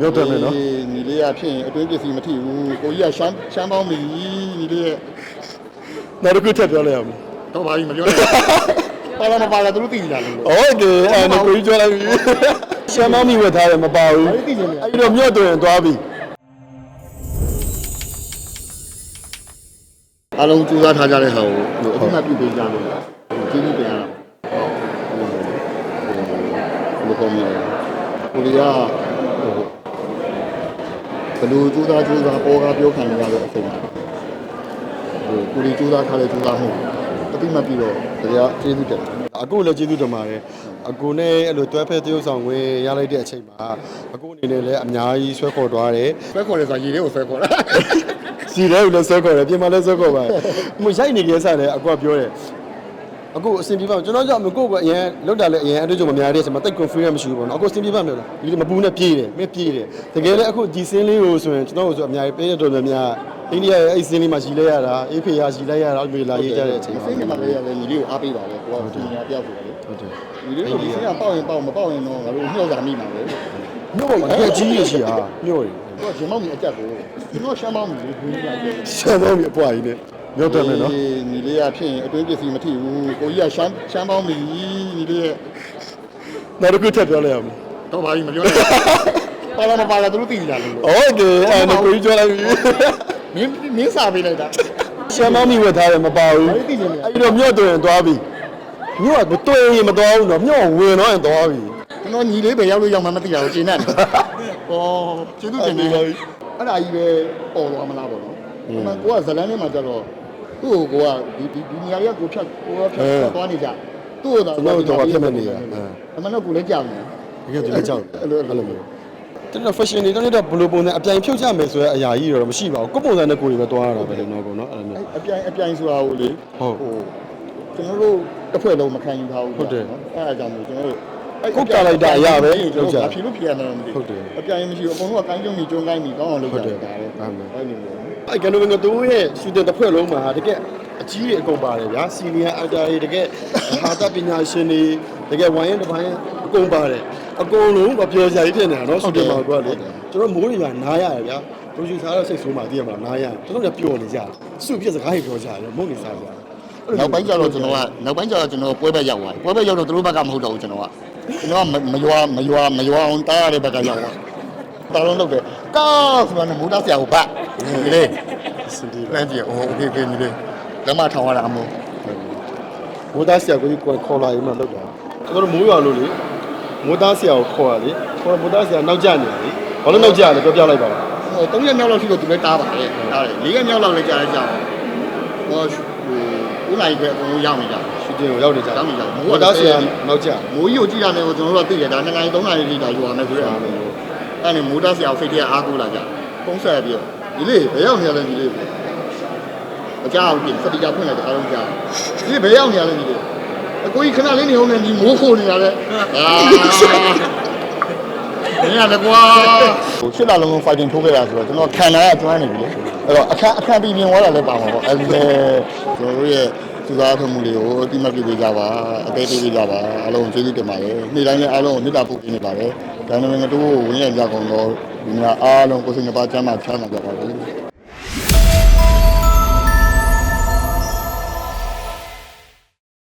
မျိုးတက်မယ်နော် အေးညီလေးကဖြစ်ရင်အတွင်းပစ္စည်းမထိဘူးကိုကြီးကရှမ်းရှမ်းပေါင်းပြီညီလေးရဲ့ နောက်တစ်ခုထပ်ပြောလိုက်အောင် တော့ပါပြီမပြောနဲ့ပါလာမပါလာသူတို့သိနေတာလို့ โอเคအဲ့ဒါကိုကြီးပြောလိုက်ပြီရှမ်းမောင်းမိဝတ်ထားတယ်မပါဘူး ဘာလို့သိနေလဲ အဲ့တော့မြို့တွင်သွားပြီ အားလုံးကြိုးစားထားကြတဲ့ဟာကိုဟိုအမှတ်ပြုပေးကြလို့ကျေးဇူးတင်ရအောင်ဟုတ်ဟိုဘယ်လိုကောင်းလဲကိုရီးယားဟို ဘယ်လိုကြိုးစားကြိုးစားပေါ်ကားပြောခံရတဲ့အချိန်မှာဟိုကိုရီးကြိုးစားထားတဲ့ကြိုးစားမှုအတိမတ်ပြီးတော့တရားကျေးဇူးတင်တယ်အကိုလည်းကျေးဇူးတင်ပါတယ်အကိုနဲ့အဲ့လိုတွဲဖက်တရုပ်ဆောင်ဝင်ရလိုက်တဲ့အချိန်မှာအကိုအနေနဲ့လည်းအများကြီးဆွဲခေါ်သွားတယ်ဆွဲခေါ်ရဲဆိုတာရေထဲကိုဆွဲခေါ်တာစီထဲကိုလည်းဆွဲခေါ်တယ်ပြင်မှာလည်းဆွဲခေါ်ပါတယ်မရိုက်နေကြစားတယ်အကိုကပြောတယ် အကိုအဆင်ပြေပါကျွန်တော်ကြောင့်မကိုကအရင်လောက်တာလည်းအရင်အတွေ့အကြုံမများတဲ့အချိန်မှာတိတ် confidence မရှိဘူးပေါ့နော်အကိုအဆင်ပြေပါမလို့ဒီမပူနဲ့ပြေးတယ်မင်းပြေးတယ်တကယ်လည်းအခုဒီစင်းလေးကိုဆိုရင်ကျွန်တော်တို့ဆိုအများကြီးပေးရတော်များများအိန္ဒိယရဲ့အဲ့စင်းလေးမှာရှိလဲရတာအေးဖေရရှိလဲရတာအဲ့လိုလာရေးကြတဲ့အချိန်ဒီမှာစိတ်ကလည်းရတယ်ညီလေးကိုအားပေးပါလေကိုကပညာတယောက်ဆိုတယ်ဟုတ်တယ်ညီလေးတို့ဒီစိတ်ကပေါက်ရင်ပေါက်မပေါက်ရင်တော့ငါတို့နှောက်တာမိမှာပဲမြို့ပေါ်မှာအကြီးကြီးရှိတာမြို့တွေကိုကဂျင်မောက်မီအကြက်ကိုကျွန်တော်ရှမ်းမောက်မီလေးဘူးလိုက်တယ်ရှမ်းတော့မြအပွားကြီးနဲ့ မြို့တက်မယ်နော် ညီလေးကဖြစ်ရင်အတွင်းပစ္စည်းမထိဘူးကိုကြီးကရှမ်းရှမ်းပေါင်းပြီညီလေးရဲ့ နောက်တစ်ခုထပ်ပြောလိုက်အောင် တော့ပါပြီမပြောနဲ့ပါလာမပါလာသူတို့သိနေတာလို့ โอเคအဲ့ဒါကိုကြီးပြောလိုက်ပြီ မင်းမင်းစာပေးလိုက်တာ ရှမ်းမောင်းမိဝတ်ထားတယ်မပါဘူး ဘာလို့သိနေလဲ အဲ့တော့မြို့တွင်သွားပြီမြို့ကမတွေ့ရင်မသွားဘူးနော်မြို့ဝင်တော့ရင်သွားပြီ ကျွန်တော်ညီလေးပဲရောက်လို့ရောက်မှမသိတာကိုကျင်းနေတယ်ဟောကျေးဇူးတင်တယ်အဲ့ဒါကြီးပဲပေါ်သွားမလားပေါ့နော်အမှန်ကိုကဇလန်းထဲမှာကျတော့ သူ့ကိုကိုကဒီဒီဒီနေရာကြီးကကိုဖြတ်ကိုကဖြတ်သွားနေကြသူ့ကိုတော့အမှန်တော့ကိုလည်းကြောက်နေတကယ်ဒီလက်ချောက်အဲ့လိုအဲ့လိုမျိုးကျွန်တော် fashion တွေတော့လည်းဘယ်လိုပုံစံအပြိုင်ဖြုတ်ကြမယ်ဆိုတဲ့အရာကြီးတော့မရှိပါဘူးကိုယ်ပုံစံနဲ့ကိုယ်တွေပဲသွားရတာပဲလေနော်ကောနော်အဲ့လိုမျိုးအပြိုင်အပြိုင်ဆိုတာကိုလေဟုတ်ဟိုကျွန်တော်တို့တစ်ဖွဲ့လုံးမခံယူထားဘူးဟုတ်တယ်အဲ့ဒါကြောင့်မို့ကျွန်တော်တို့ ကိုယ်ကလိုက်တာအရာပဲကျွန်လုပ်ကြတော်ဘာဖြစ်လို့ဖြစ်ရမှာလဲမသိဟုတ်တယ်အပြိုင်မရှိဘူးအကုန်လုံးကကိုင်းကျုံကြီးကျုံကိုင်းပြီးကောင်းအောင်လုပ်ဟုတ်ကြတယ်တာလေဟုတ်တယ်အဲ့ဒီလိုအဲ့ကနိုငတိုးရဲ့ရှူတင်တစ်ဖွဲ့လုံးမှာတကယ်အကြီးတွေအကုန်ပါတယ်ဗျာစီနီယာအတာတွေတကယ်ဟာတာပညာရှင်တွေတကယ်ဝိုင်းရင်တစ်ပိုင်းအကုန်ပါတယ်အကုန်လုံးမပြောစရာကြီးဖြစ်နေတာနော်ရှူတင်မှာကလေကျွန်တော်မိုးတွေကနားရတယ်ဗျာပရိုဂျူဆာတော့စိတ်ဆိုးမှသိရမှာနားရကျွန်တော်လည်းပျော်နေကြတယ်စုပြစ်စကားတွေပြောကြတယ်မုန်းနေစားကြတယ်နောက်ပိုင်းကျတော့ကျွန်တော်ကနောက်ပိုင်းကျတော့ကျွန်တော်ပွဲဘက်ရောက်သွားတယ်ပွဲဘက်ရောက်တော့သူတို့ဘက်ကမဟုတ်တော့ဘူးကျွန်တော်က ကျွန်တော်မရွာမရွာမရွာအောင်တားရတဲ့ဘက်ကရောက်သွားတာလုံးလုပ်တယ်ကားဆိုတော့မူတာဆရာကိုဗတ်ဒီလေစူဒီလမ်းပြေဟိုဒီကင်းဒီလေလက်မထောင်ရတာမို့မူတာဆရာကိုကိုခေါ်လာရင်မလုပ်တာကျွန်တော်မိုးရွာလို့လေမူတာဆရာကိုခေါ်ရလေခေါ်မူတာဆရာနောက်ကျနေလေဘာလို့နောက်ကျလဲပြောပြလိုက်ပါဦးဟို၃ရက်မြောက်လောက်ရှိတော့သူလည်းတားပါတယ်တားတယ်၄ရက်မြောက်လောက်လည်းကြာလဲကြာပါဟိုဦးလိုက်ပဲအကုန်လုံးရောက်နေကြတယ် ရှူတင်ကိုရောက်နေကြရောက်နေကြမိုးသားဆရာနောက်ကျမိုးကြီးကိုကြည့်ရတယ်ကိုကျွန်တော်တို့ကသိတယ်ဒါနှစ်နိုင်သုံးနိုင်လေးတာယူရမယ်ဆိုတော့အဲ့ဒါမိုးသားဆရာကိုစိတ်ထဲအားကိုးလာကြပုံဆက်ပြီးတော့ဒီလေးဘယ်ရောက်နေရလဲဒီလေးအကြောင်းပြင်စတိကြဖွင့်လိုက်တဲ့အားလုံးကြားဒီလေးဘယ်ရောက်နေရလဲဒီလေးအကိုကြီးခဏလေးနေအောင်နဲ့ဒီမိုးခိုးနေရလဲအာမင်းရတယ်ကွာဟိုရှစ်လလုံးလုံး fighting ထိုးခဲ့တာဆိုတော့ကျွန်တော်ခံလာရကျွမ်းနေပြီလေအဲ့တော့အခက်အခက်ပြီးပြင်သွားတာလည်းပါမှာပေါ့အဲ့ဒီလေကျွန်တော်တို့ရဲ့ သူသားထုံမှုတွေကိုအတိမတ်ပြုပေးကြပါအသေးသေးပေးကြပါအားလုံးကျေးဇူးတင်ပါတယ်နေ့တိုင်းလည်းအားလုံးကိုမေတ္တာပို့ပေးနေပါတယ်ဒါနဲ့ငါတို့ဝင်ရကြကုန်တော့ဒီမှာအားလုံးကိုယ်စိတ်နှပါချမ်းသာချမ်းသာကြပါစေ